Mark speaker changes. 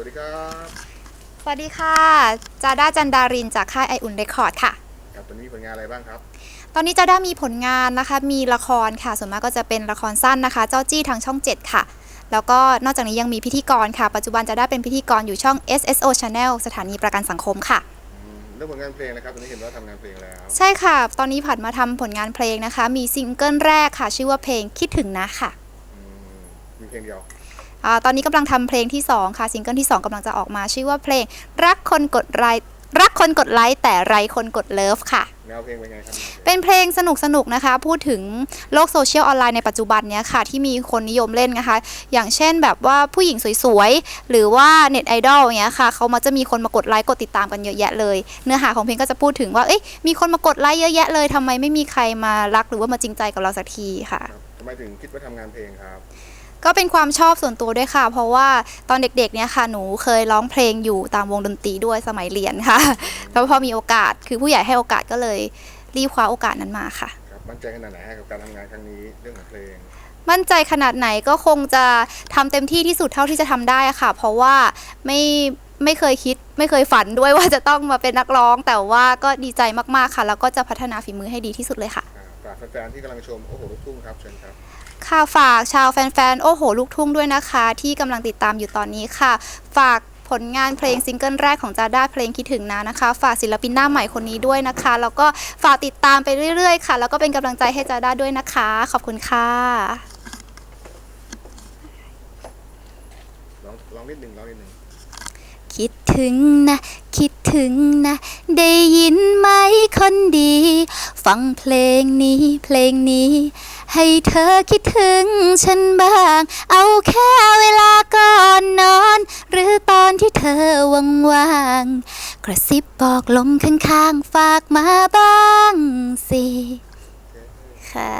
Speaker 1: วัสดีครับ
Speaker 2: สวัสดีค่ะ จาด้าจันดารินจากค่ายไออุ่นเรคคอร์ดค่ะ
Speaker 1: ครับตอนนี้มีผลงานอะไรบ้างครับ
Speaker 2: ตอนนี้จาด้ามีผลงานนะคะ มีละครค่ะ ส่วนมากก็จะเป็นละครสั้นนะคะ เจ้าจี้ทางช่อง 7 ค่ะ แล้วก็นอกจากนี้ยังมีพิธีกรค่ะ ปัจจุบันจาด้าเป็นพิธีกรอยู่ช่อง SSO Channel สถานีประกันสังคมค่ะ
Speaker 1: อืมเรื่องผลงานเพลงนะครับตอนนี้เห็นว่าทำงานเพลงแล้ว
Speaker 2: ใช่ค่ะ ตอนนี้ผัดมาทำผลงานเพลงนะคะ มีซิงเกิลแรกค่ะ ชื่อว่าเพลงคิดถึงนะค่ะ
Speaker 1: อืมมีเพลงเดียว
Speaker 2: อาตอนนี้กำลังทำเพลงที่ 2 ค่ะซิงเกิลที่ 2กำลังจะออกมาชื่อว่าเพลง รักคนกดไลค์รักคนกดไลค์แต่ไรคนกดเลิฟค่ะ
Speaker 1: แนวเพลงเป็นไงครับแนวเพลง
Speaker 2: เป็นเพลงสนุกสนุกๆนะคะ พูดถึงโลกโซเชียลออนไลน์ในปัจจุบันเนี้ยค่ะ ที่มีคนนิยมเล่นนะคะ อย่างเช่นแบบว่าผู้หญิงสวยๆ หรือว่าเน็ตไอดอลอย่างเงี้ยค่ะ เขามักจะมีคนมากดไลค์กดติดตามกันเยอะแยะเลย เนื้อหาของเพลงก็จะพูดถึงว่า เอ๊ะมีคนมากดไลค์เยอะแยะเลยทำไมไม่มีใครมารักหรือว่ามาจริงใจกับเราสักทีค่ะ
Speaker 1: ครับทำไมถึงคิดว่าทำงานเพลงครับ
Speaker 2: ก็เป็นความชอบส่วนตัวด้วยค่ะ เพราะว่าตอนเด็กๆเนี่ยค่ะ หนูเคยร้องเพลงอยู่ตามวงดนตรีด้วยสมัยเรียนค่ะแล้วพอมีโอกาสคือผู้ใหญ่ให้โอกาสก็เลยรีบคว้าโอกาสนั้นมาค่ะ
Speaker 1: ครับมั่นใจขนาดไหนให้กับการทำงานครั้งนี้เรื่องของเพลง
Speaker 2: มั่นใจขนาดไหนก็คงจะทำเต็มที่ที่สุดเท่าที่จะทำได้อะค่ะ เพราะว่าไม่ไม่เคยคิดไม่เคยฝันด้วยว่าจะต้องมาเป็นนักร้อง แต่ว่าก็ดีใจมากๆค่ะ แล้วก็จะพัฒนาฝีมือให้ดีที่สุดเลยค่ะ
Speaker 1: อ่าฝากแฟนๆที่กำลังชมโอ้โหลูกทุ่งครับเชิญครับ
Speaker 2: ค่ะ ฝากชาวแฟนๆ โอ้โห ลูกทุ่งด้วยนะคะ ที่กำลังติดตามอยู่ตอนนี้ค่ะ ฝากผลงานเพลงซิงเกิลแรกของจาด้าเพลงคิดถึงนะนะคะ ฝากศิลปินหน้าใหม่คนนี้ด้วยนะคะ แล้วก็ฝากติดตามไปเรื่อยๆ ค่ะ แล้วก็เป็นกำลังใจให้จาด้าด้วยนะคะ ขอบคุณค่ะ
Speaker 1: ลองลองนิดหนึ่งลองนิดหนึ่ง
Speaker 2: ถึงนะ คิดถึงนะ ได้ยินไหมคนดี ฟังเพลงนี้เพลงนี้ ให้เธอคิดถึงฉันบ้าง เอาแค่เวลาก่อนนอน หรือตอนที่เธอว่างๆกระซิบบอกลมข้างๆ ฝากมาบ้างสิค่ะ